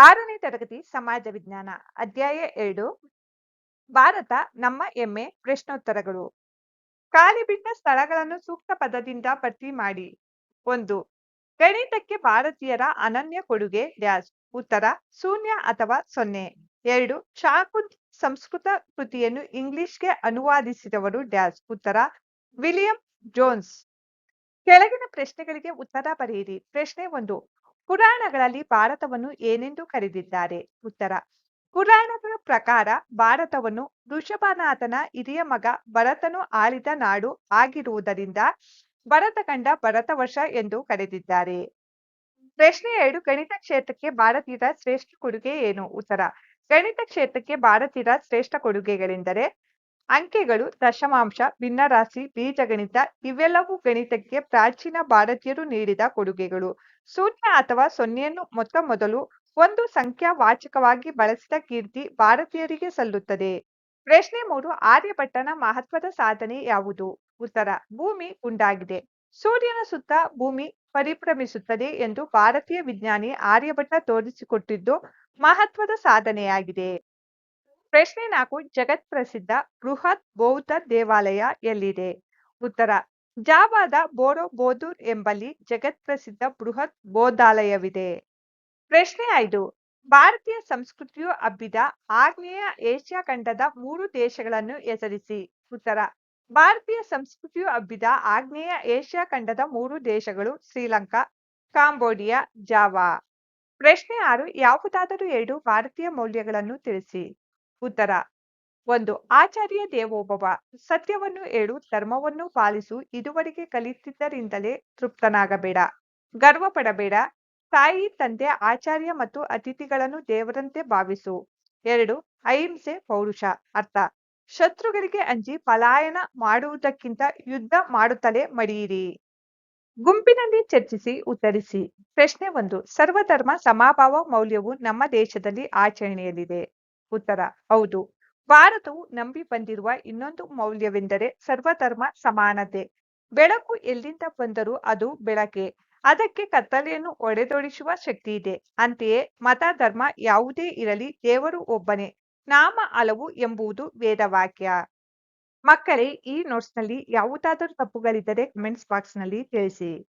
ಆರನೇ ತರಗತಿ ಸಮಾಜ ವಿಜ್ಞಾನ, ಅಧ್ಯಾಯ ಎರಡು, ಭಾರತ ನಮ್ಮ ಹೆಮ್ಮೆ ಪ್ರಶ್ನೋತ್ತರಗಳು. ಖಾಲಿ ಬಿಟ್ಟ ಸ್ಥಳಗಳನ್ನು ಸೂಕ್ತ ಪದದಿಂದ ಭರ್ತಿ ಮಾಡಿ. ಒಂದು, ಗಣಿತಕ್ಕೆ ಭಾರತೀಯರ ಅನನ್ಯ ಕೊಡುಗೆ ಡ್ಯಾಶ್, ಉತ್ತರ, ಶೂನ್ಯ ಅಥವಾ ಸೊನ್ನೆ. ಎರಡು ಶಾಕು ಸಂಸ್ಕೃತ ಕೃತಿಯನ್ನು ಇಂಗ್ಲಿಷ್ಗೆ ಅನುವಾದಿಸಿದವರು ಡ್ಯಾಶ್, ಉತ್ತರ, ವಿಲಿಯಂ ಜೋನ್ಸ್. ಕೆಳಗಿನ ಪ್ರಶ್ನೆಗಳಿಗೆ ಉತ್ತರ ಬರೆಯಿರಿ. ಪ್ರಶ್ನೆ ಒಂದು ಪುರಾಣಗಳಲ್ಲಿ ಭಾರತವನ್ನು ಏನೆಂದು ಕರೆದಿದ್ದಾರೆ? ಉತ್ತರ, ಪುರಾಣಗಳ ಪ್ರಕಾರ ಭಾರತವನ್ನು ಋಷಭನಾಥನ ಹಿರಿಯ ಮಗ ಭರತನು ಆಳಿದ ನಾಡು ಆಗಿರುವುದರಿಂದ ಭರತಖಂಡ ಭರತವರ್ಷ ಎಂದು ಕರೆದಿದ್ದಾರೆ. ಪ್ರಶ್ನೆ ಎರಡು, ಗಣಿತ ಕ್ಷೇತ್ರಕ್ಕೆ ಭಾರತೀಯರ ಶ್ರೇಷ್ಠ ಕೊಡುಗೆ ಏನು? ಉತ್ತರ, ಗಣಿತ ಕ್ಷೇತ್ರಕ್ಕೆ ಭಾರತೀಯರ ಶ್ರೇಷ್ಠ ಕೊಡುಗೆಗಳೆಂದರೆ ಅಂಕೆಗಳು, ದಶಮಾಂಶ, ಭಿನ್ನರಾಶಿ, ಬೀಜಗಣಿತ ಇವೆಲ್ಲವೂ ಗಣಿತಕ್ಕೆ ಪ್ರಾಚೀನ ಭಾರತೀಯರು ನೀಡಿದ ಕೊಡುಗೆಗಳು. ಶೂನ್ಯ ಅಥವಾ ಸೊನ್ನೆಯನ್ನು ಮೊತ್ತ ಮೊದಲು ಒಂದು ಸಂಖ್ಯಾ ವಾಚಕವಾಗಿ ಬಳಸಿದ ಕೀರ್ತಿ ಭಾರತೀಯರಿಗೆ ಸಲ್ಲುತ್ತದೆ. ಪ್ರಶ್ನೆ ಮೂರು, ಆರ್ಯಭಟ್ಟನ ಮಹತ್ವದ ಸಾಧನೆ ಯಾವುದು? ಉತ್ತರ, ಭೂಮಿ ಉಂಡಾಗಿದೆ ಸೂರ್ಯನ ಸುತ್ತ ಭೂಮಿ ಪರಿಭ್ರಮಿಸುತ್ತದೆ ಎಂದು ಭಾರತೀಯ ವಿಜ್ಞಾನಿ ಆರ್ಯಭಟ್ಟ ತೋರಿಸಿಕೊಟ್ಟಿದ್ದು ಮಹತ್ವದ ಸಾಧನೆಯಾಗಿದೆ. ಪ್ರಶ್ನೆ ನಾಲ್ಕು, ಜಗತ್ ಪ್ರಸಿದ್ಧ ಬೃಹತ್ ಬೌದ್ಧ ದೇವಾಲಯ ಎಲ್ಲಿದೆ? ಉತ್ತರ, ಜಾವಾದ ಬೋರೋ ಬೋಧೂರ್ ಎಂಬಲ್ಲಿ ಜಗತ್ ಪ್ರಸಿದ್ಧ ಬೃಹತ್ ಬೌದ್ಧಾಲಯವಿದೆ ಪ್ರಶ್ನೆ ಐದು, ಭಾರತೀಯ ಸಂಸ್ಕೃತಿಯು ಹಬ್ಬಿದ ಆಗ್ನೇಯ ಏಷ್ಯಾ ಖಂಡದ ಮೂರು ದೇಶಗಳನ್ನು ಹೆಸರಿಸಿ. ಉತ್ತರ, ಭಾರತೀಯ ಸಂಸ್ಕೃತಿಯು ಹಬ್ಬಿದ ಆಗ್ನೇಯ ಏಷ್ಯಾ ಖಂಡದ ಮೂರು ದೇಶಗಳು ಶ್ರೀಲಂಕಾ, ಕಾಂಬೋಡಿಯಾ, ಜಾವಾ. ಪ್ರಶ್ನೆ ಆರು, ಯಾವುದಾದರೂ ಎರಡು ಭಾರತೀಯ ಮೌಲ್ಯಗಳನ್ನು ತಿಳಿಸಿ. ಉತ್ತರ, ಒಂದು ಆಚಾರ್ಯ ದೇವೋಭವ ಸತ್ಯವನ್ನು ಹೇಳು, ಧರ್ಮವನ್ನು ಪಾಲಿಸು, ಇದುವರೆಗೆ ಕಲಿತಿದ್ದರಿಂದಲೇ ತೃಪ್ತನಾಗಬೇಡ. ಗರ್ವ ಪಡಬೇಡ. ತಾಯಿ, ತಂದೆ, ಆಚಾರ್ಯ ಮತ್ತು ಅತಿಥಿಗಳನ್ನು ದೇವರಂತೆ ಭಾವಿಸು. ಎರಡು, ಅಹಿಂಸೆ ಪೌರುಷ, ಅರ್ಥ. ಶತ್ರುಗಳಿಗೆ ಅಂಜಿ ಪಲಾಯನ ಮಾಡುವುದಕ್ಕಿಂತ ಯುದ್ಧ ಮಾಡುತ್ತಲೇ ಮಡಿಯಿರಿ. ಗುಂಪಿನಲ್ಲಿ ಚರ್ಚಿಸಿ, ಉತ್ತರಿಸಿ. ಪ್ರಶ್ನೆ ಒಂದು, ಸರ್ವಧರ್ಮ ಸಮಭಾವ ಮೌಲ್ಯವು ನಮ್ಮ ದೇಶದಲ್ಲಿ ಆಚರಣೆಯಲ್ಲಿದೆ. ಉತ್ತರ. ಹೌದು. ಭಾರತವು ನಂಬಿ ಬಂದಿರುವ ಇನ್ನೊಂದು ಮೌಲ್ಯವೆಂದರೆ ಸರ್ವಧರ್ಮ ಸಮಾನತೆ. ಬೆಳಕು ಎಲ್ಲಿಂದ ಬಂದರೂ ಅದು ಬೆಳಕೆ. ಅದಕ್ಕೆ ಕತ್ತಲೆಯನ್ನು ಒಡೆದೊಡಿಸುವ ಶಕ್ತಿ ಇದೆ. ಅಂತೆಯೇ ಮತ ಧರ್ಮ ಯಾವುದೇ ಇರಲಿ ದೇವರು ಒಬ್ಬನೇ. ನಾಮ ಅಲವು ಎಂಬುದು ವೇದವಾಕ್ಯ. ಮಕ್ಕಳೇ, ಈ ನೋಟ್ಸ್ನಲ್ಲಿ ಯಾವುದಾದರೂ ತಪ್ಪುಗಳಿದ್ದರೆ ಕಮೆಂಟ್ಸ್ ಬಾಕ್ಸ್ನಲ್ಲಿ ತಿಳಿಸಿ.